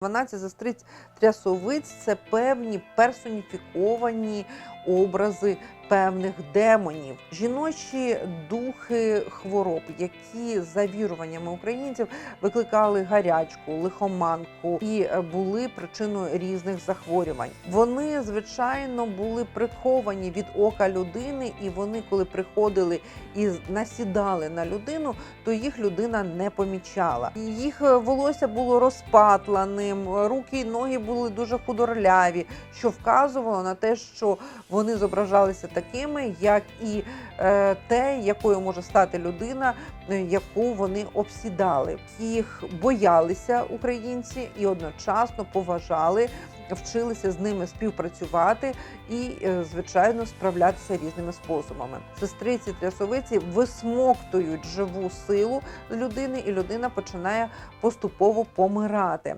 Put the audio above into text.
12 застриць трясовиць це певні персоніфіковані образи певних демонів, жіночі духи хвороб, які за віруваннями українців викликали гарячку, лихоманку і були причиною різних захворювань. Вони звичайно були приховані від ока людини, і вони, коли приходили і насідали на людину, то їх людина не помічала. Їх волосся було розпатланим, руки і ноги були дуже худорляві, що вказувало на те, що вони зображалися такими, як і е, те, якою може стати людина, е, яку вони обсідали. Їх боялися українці і одночасно поважали, вчилися з ними співпрацювати і, е, звичайно, справлятися різними способами. Сестриці трясовиці висмоктують живу силу людини, і людина починає поступово помирати.